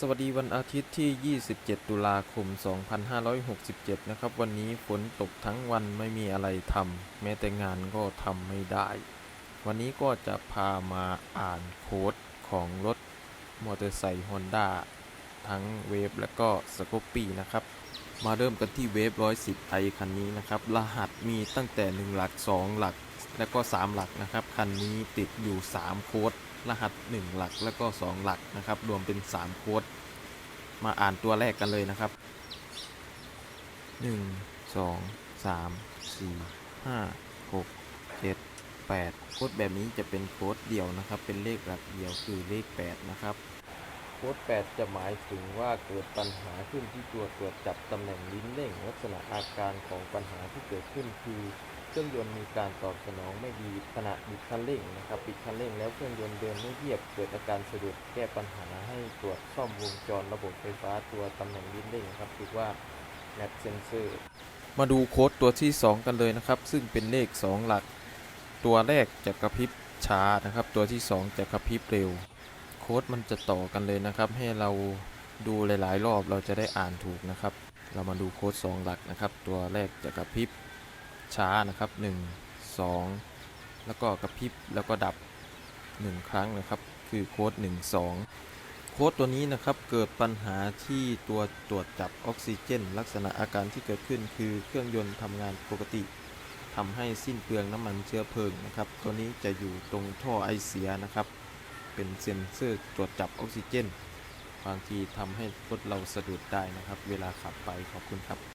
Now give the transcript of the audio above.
สวัสดีวันอาทิตย์ที่ 27 ตุลาคม 2567 นะครับ วันนี้ฝนตกทั้งวันไม่มีอะไรทำแม้แต่งานก็ทำไม่ได้ วันนี้ก็จะพามาอ่านโค้ดของรถมอเตอร์ไซค์ฮอนด้าทั้งเวฟและก็สก o ปปี้นะครับ มาเริ่มกันที่เวฟ110ไอคันนี้นะครับ รหัสมีตั้งแต่ 1 หลัก 2 หลัก และก็ 3 หลักนะครับ คันนี้ติดอยู่ 3 โค้ด รหัส 1 หลักและก็ 2 หลักนะครับ รวมเป็น 3 โค้ด มาอ่านตัวแรกกันเลยนะครับ 1 2 3 4 5 6 7 8 โค้ดแบบนี้จะเป็นโค้ดเดียวนะครับ เป็นเลขหลักเดียวคือเลข 8 นะครับโค้ด 8 จะหมายถึงว่าเกิดปัญหาขึ้นที่ตัวตรวจจับตำแหน่งลิ้นเร่งลักษณะอาการของปัญหาที่เกิดขึ้นคือ เครื่องยนต์มีการตอบสนองไม่ดีขณะบิดคันเร่งนะครับบิดคันเร่งแล้วเครื่องยนต์เดินไม่เรียบเกิดอาการสะดุดแก้ปัญหาให้ตรวจซ่อมวงจรระบบไฟฟ้าตัวตำแหน่งลิ้นเร่งครับถือว่า Net Sensor มาดูโค้ดตัวที่ 2 กันเลยนะครับ ซึ่งเป็นเลข 2 หลัก ตัวแรกจะกระพริบช้านะครับ ตัวที่ 2 จะกระพริบเร็ว โค้ดมันจะต่อกันเลยนะครับ ให้เราดูหลาย ๆ รอบเราจะได้อ่านถูกนะครับ เรามาดูโค้ด 2 หลักนะครับ ตัวแรกจะกระพริบ ช้านะครับ 1 2 แล้วก็กระพริบแล้วก็ดับ 1 ครั้งนะครับ คือโค้ด 1 2 โค้ดตัวนี้นะครับเกิดปัญหาที่ตัวตรวจจับออกซิเจน ลักษณะอาการที่เกิดขึ้นคือเครื่องยนต์ทำงานปกติทำให้สิ้นเปลืองน้ำมันเชื้อเพลิงนะครับ ตัวนี้จะอยู่ตรงท่อไอเสียนะครับ เป็นเซ็นเซอร์ตรวจจับออกซิเจนบางทีทำให้รถเราสะดุดได้นะครับ เวลาขับไปขอบคุณครับ